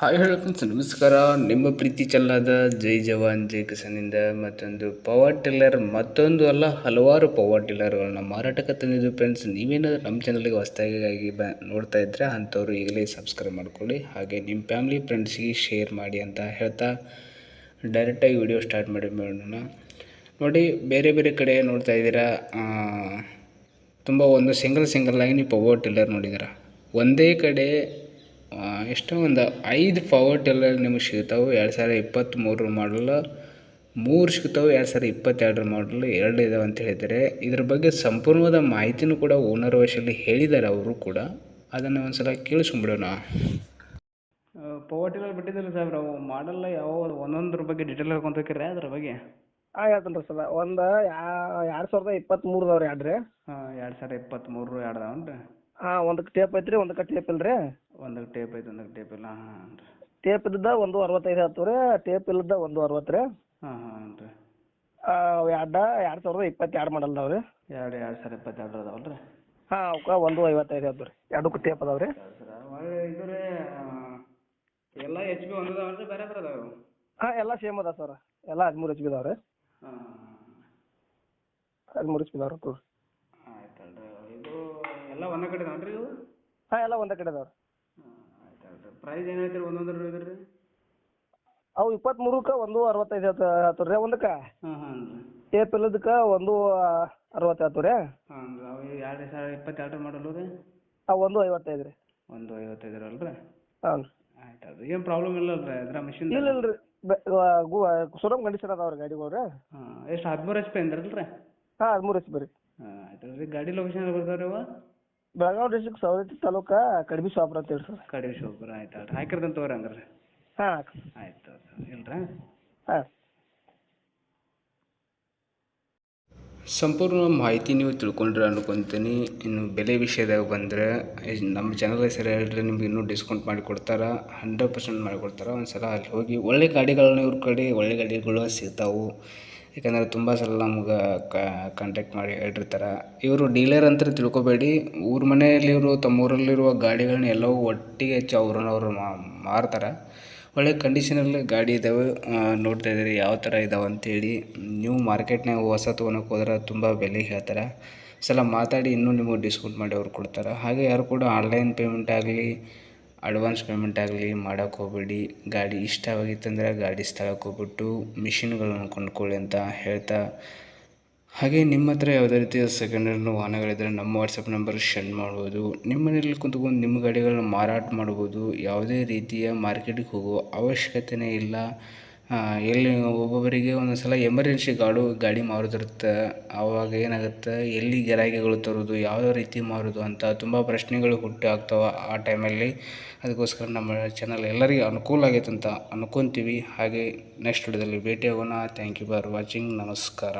Hi ಹೇಳೋ friends ನಮಸ್ಕಾರ. ನಿಮ್ಮ ಪ್ರೀತಿ ಚೆಲ್ಲಾದ ಜೈ ಜವಾನ್, ಜೈ ಕಿಸಾನಿಂದ ಮತ್ತೊಂದು ಪವರ್ ಟಿಲ್ಲರ್ ಮತ್ತೊಂದು ಅಲ್ಲ, ಹಲವಾರು ಪವರ್ ಟಿಲ್ಲರ್ಗಳನ್ನ ಮಾರಾಟಕ್ಕೆ ತಂದಿದ್ದು ಫ್ರೆಂಡ್ಸ್ ನೀವೇನಾದರೂ ನಮ್ಮ ಚಾನಲ್ಗೆ ಹೊಸದಾಗಿ ಬ ನೋಡ್ತಾ ಇದ್ದರೆ ಅಂಥವ್ರು ಈಗಲೇ ಸಬ್ಸ್ಕ್ರೈಬ್ ಮಾಡ್ಕೊಳ್ಳಿ. ಹಾಗೆ ನಿಮ್ಮ ಫ್ಯಾಮ್ಲಿ ಫ್ರೆಂಡ್ಸಿಗೆ ಶೇರ್ ಮಾಡಿ ಅಂತ ಹೇಳ್ತಾ ಡೈರೆಕ್ಟಾಗಿ ವಿಡಿಯೋ ಸ್ಟಾರ್ಟ್ ಮಾಡಿ ಮಾಡೋಣ ನೋಡಿ, ಬೇರೆ ಬೇರೆ ಕಡೆ ನೋಡ್ತಾ ಇದ್ದೀರಾ? ತುಂಬ ಒಂದು ಸಿಂಗಲ್ ಸಿಂಗಲ್ ಆಗಿ ನೀವು ಪವರ್ ಟಿಲ್ಲರ್ ನೋಡಿದ್ದೀರಾ? ಒಂದೇ ಕಡೆ ಎಷ್ಟೋ ಒಂದು ಐದು ಪವರ್ ಟಿಲ್ಲರ್ ನಿಮಗೆ ಸಿಗ್ತಾವೆ. ಎರಡು ಸಾವಿರ ಇಪ್ಪತ್ತ್ಮೂರರ ಮಾಡಲ್ ಮೂರು ಸಿಗ್ತಾವೆ ಎರಡು ಸಾವಿರ ಇಪ್ಪತ್ತೆರಡರ ಮಾಡಲ್ ಎರಡು ಇದಾವೆ ಅಂತ ಹೇಳಿದ್ದಾರೆ. ಇದ್ರ ಬಗ್ಗೆ ಸಂಪೂರ್ಣವಾದ ಮಾಹಿತಿನೂ ಕೂಡ ಓನರ್ ವಯಸ್ಸಲ್ಲಿ ಹೇಳಿದ್ದಾರೆ ಅವರು ಕೂಡ. ಅದನ್ನು ಒಂದು ಸಲ ಕೇಳಿಸ್ಕೊಂಬಿಡೋಣ ಪವರ್ ಟಿಲ್ಲರ್ ಬಿಟ್ಟಿದ್ದಾರೆ ಸಾಹೇಬ್ರ ಅವು ಮಾಡಲ್ಲ ಯಾವ ಒಂದೊಂದ್ರ ಬಗ್ಗೆ ಡಿಟೇಲ್ ಹೇಳ್ಕೊಂತಕ್ರಿ ಅದ್ರ ಬಗ್ಗೆ? ಹಾಂ ಹೇಳ್ತೀನಿ ರೀ ಸರ್. ಒಂದು ಎರಡು ಸಾವಿರದ ಇಪ್ಪತ್ತ್ಮೂರದವ್ರು ರೀ ಎರಡು ರೀ ಹಾಂ ಎರಡು ಸಾವಿರ ಇಪ್ಪತ್ತ್ಮೂರು ಎರಡು ಅದಾವನ್ರಿ ಹಾಂ ಒಂದಕ್ಕೆ ಟೇಪ್ ಐತ್ರಿ ಒಂದಕ್ಕೆ ಟೇಪ್ ಇಲ್ಲ ರೀ ಒಂದಕ್ಕೆ ಟೇಪ್ ಐತೆ ಒಂದಕ್ಕೆ ಟೇಪ್ ಇಲ್ಲ. ಹಾಂ ರೀ ಟೇಪ್ ಇದ್ದದ ಒಂದು ಅರವತ್ತೈದು ಹತ್ತು ರೀ ಟೇಪ್ ಇಲ್ಲದ ಒಂದು ಅರವತ್ತು ರೀ ಹಾ ಹಾಂ ರೀ ಎರಡ ಎರಡು ಸಾವಿರದ ಇಪ್ಪತ್ತೆರಡು ಮಾಡಲ್ ಅದಾವೆ ರೀ ಎರಡು ಎರಡು ಸಾವಿರ ಇಪ್ಪತ್ತೆರಡು ಅದಾವಲ್ಲ ರೀ ಹಾಂ ಅವಕ್ಕೆ ಒಂದು ಐವತ್ತೈದು ಹತ್ತು ರೀ ಎರಡಕ್ಕೂ ಟೇಪ್ ಅದಾವೆ ರೀ ಇದು ರೀ ಎಲ್ಲ ಎಚ್ ಬಿ ಒಂದು ಅದಾವಲ್ಲ ರೀ ಬೇರೆ ಬೇರೆ ಅದಾವೆ? ಹಾಂ ಎಲ್ಲ ಸೇಮ್ ಅದಾವ ಸರ್. ಎಲ್ಲ ಹದಿಮೂರು ಎಚ್ ಬಿ ಇದಾವೆ ರೀ ಹಾಂ ಹದಿಮೂರು ಎಚ್ ಬಿ ರೀ ಆಯ್ತು ಅಲ್ರಿ ಇದು ಎಲ್ಲ ಒಂದೇ ಕಡೆ ಅದಾವನ್ರಿ ಇವು? ಹಾಂ ಎಲ್ಲ ಒಂದೇ ಕಡೆ ಹಾಂ ಆಯ್ತಲ್ರಿ ಪ್ರೈಸ್ ಏನು ಹೇಳ್ತೀರಿ? ಒಂದೊಂದ್ರ ಇದ್ರಿ ಅವು ಇಪ್ಪತ್ತ್ಮೂರಕ್ಕೆ ಒಂದು ಅರವತ್ತೈದು ಹೇಳ್ತ ಹತ್ತು ರೀ ಒಂದಕ್ಕೆ? ಹಾಂ ಹಾಂ ರೀ. ಟೇಪ್ ಇಲ್ಲದಕ್ಕೆ ಒಂದು ಅರವತ್ತು ಹೇಳ್ತಾರೆ ರೀ ಹಾಂ ರೀ. ಅವು ಎರಡು ಸಾವಿರ ಇಪ್ಪತ್ತೆರಡು ಮಾಡಲು ರೀ? ಅವು ಒಂದು ಐವತ್ತೈದು ರೀ. ಒಂದು ಐವತ್ತೈದು ಅಲ್ರಿ? ಹಾಂ ರೀ. ಏನು ಪ್ರಾಬ್ಲಮ್ ಇಲ್ಲ ಅದ್ರ ಮಿಷಿನ್ ಇಲ್ಲ ಇಲ್ಲ ರೀ ಸುರಮ್ ಕಂಡೀಷನ್ ಅದಾವ ರೀ ಗಾಡಿಗಳು ರೀ ಹಾಂ ಎಷ್ಟು ಹದಿಮೂರು ಎಚ್ ಪಿ ಅಂದ್ರಲ್ಲ ರೀ. ಹಾಂ ಹದಿಮೂರು ಎಚ್ ಪಿ ಗಾಡಿ ಲೊಕೇಶನ್ ಬರ್ತಾವೆ ರೀ ಅವ? ಬೆಳಗಾವಿ ಡಿಸ್ಟ್ರಿಕ್ಟ್ ಸವದತ್ತಿ ತಾಲೂಕು ಕಡಿಮೆ ಶಾಪುರ ಅಂತ ಹೇಳಿ ಸರ್. ಕಡಿಮೆ ಶೋಪುರ ಆಯ್ತಲ್ರಿ ಹಾಕಿರ್ದಂತ ತಗೋರಿ ಹಂಗಾರೆ ಹಾಂ ಆಯ್ತು ಇಲ್ರಾ? ಹಾಂ. ಸಂಪೂರ್ಣ ಮಾಹಿತಿ ನೀವು ತಿಳ್ಕೊಂಡ್ರೆ ಅನ್ಕೊತೀನಿ. ಇನ್ನು ಬೆಲೆ ವಿಷಯದಾಗ ಬಂದರೆ ನಮ್ಮ ಚಾನಲ್ ಹೆಸರು ಹೇಳಿದ್ರೆ ನಿಮ್ಗೆ ಇನ್ನೂ ಡಿಸ್ಕೌಂಟ್ ಮಾಡಿ ಕೊಡ್ತಾರೆ ಹಂಡ್ರೆಡ್ ಪರ್ಸೆಂಟ್ ಮಾಡಿ ಕೊಡ್ತಾರೆ. ಒಂದು ಸಲ ಅಲ್ಲಿ ಹೋಗಿ ಒಳ್ಳೆ ಗಾಡಿಗಳನ್ನ ಇವ್ರ ಕಡೆ ಒಳ್ಳೆ ಗಾಡಿಗಳು ಸಿಗ್ತಾವೆ. ಯಾಕಂದರೆ ತುಂಬ ಸಲ ನಮ್ಗೆ ಕಾಂಟ್ಯಾಕ್ಟ್ ಮಾಡಿ ಹೇಳಿರ್ತಾರೆ. ಇವರು ಡೀಲರ್ ಅಂತ ತಿಳ್ಕೊಬೇಡಿ. ಊರ ಮನೆಯಲ್ಲಿ ಇವರು ತಮ್ಮ ಊರಲ್ಲಿರುವ ಗಾಡಿಗಳನ್ನ ಎಲ್ಲವೂ ಒಟ್ಟಿಗೆ ಹೆಚ್ಚು ಅವ್ರನ್ನವ್ರು ಮಾರ್ತಾರೆ. ಒಳ್ಳೆ ಕಂಡೀಷನಲ್ಲಿ ಗಾಡಿ ಇದ್ದಾವೆ ನೋಡ್ತಾ ಇದ್ದೀರಿ ಯಾವ ಥರ ಇದಾವೆ ಅಂತೇಳಿ. ನೀವು ಮಾರ್ಕೆಟ್ನಾಗ ಹೊಸ ತೊಗೊಳಕ್ಕೆ ಹೋದ್ರೆ ತುಂಬ ಬೆಲೆ ಹೇಳ್ತಾರೆ. ಸಲ ಮಾತಾಡಿ ಇನ್ನೂ ನಿಮಗೆ ಡಿಸ್ಕೌಂಟ್ ಮಾಡಿ ಅವ್ರು ಕೊಡ್ತಾರೆ. ಹಾಗೆ ಯಾರು ಕೂಡ ಆನ್ಲೈನ್ ಪೇಮೆಂಟ್ ಆಗಲಿ ಅಡ್ವಾನ್ಸ್ ಪೇಮೆಂಟ್ ಆಗಲಿ ಮಾಡೋಕೆ ಹೋಗಬೇಡಿ. ಗಾಡಿ ಇಷ್ಟವಾಗಿತ್ತಂದ್ರೆ ಗಾಡಿ ಸ್ಥಳಕ್ಕೆ ಹೋಗ್ಬಿಟ್ಟು ಮಿಷಿನ್ಗಳನ್ನು ಕೊಂಡ್ಕೊಳ್ಳಿ ಅಂತ ಹೇಳ್ತಾ. ಹಾಗೆ ನಿಮ್ಮ ಹತ್ರ ಯಾವುದೇ ರೀತಿಯ ಸೆಕೆಂಡ್ ಹ್ಯಾಂಡ್ ವಾಹನಗಳಿದ್ದರೆ ನಮ್ಮ ವಾಟ್ಸಪ್ ನಂಬರ್ ಸೆಂಡ್ ಮಾಡ್ಬೋದು. ನಿಮ್ಮ ಮನೇಲಿ ಕುಂತ್ಕೊಂಡು ನಿಮ್ಮ ಗಾಡಿಗಳನ್ನ ಮಾರಾಟ ಮಾಡ್ಬೋದು. ಯಾವುದೇ ರೀತಿಯ ಮಾರ್ಕೆಟಿಗೆ ಹೋಗೋ ಅವಶ್ಯಕತೆಯೇ ಇಲ್ಲ. ಎಲ್ಲಿ ಒಬ್ಬೊಬ್ಬರಿಗೆ ಒಂದೊಂದು ಸಲ ಎಮರ್ಜೆನ್ಸಿ ಗಾಡು, ಗಾಡಿ ಮಾರೋದಿರುತ್ತೆ ಆವಾಗ ಏನಾಗುತ್ತೆ? ಎಲ್ಲಿ ಗಿರಾಕಿಗಳು ತರೋದು ಯಾವ ರೀತಿ ಮಾರೋದು ಅಂತ ತುಂಬ ಪ್ರಶ್ನೆಗಳು ಹುಟ್ಟು ಆಗ್ತವೆ ಆ ಟೈಮಲ್ಲಿ ಅದಕ್ಕೋಸ್ಕರ ನಮ್ಮ ಚಾನಲ್ ಎಲ್ಲರಿಗೂ ಅನುಕೂಲ ಆಗೈತೆ ಅಂತ ಅಂದ್ಕೊತೀವಿ ಹಾಗೆ ನೆಕ್ಸ್ಟ್ ವಿಡಿಯೋದಲ್ಲಿ ಭೇಟಿ ಆಗೋಣ ಥ್ಯಾಂಕ್ ಯು ಫಾರ್ ವಾಚಿಂಗ್ ನಮಸ್ಕಾರ.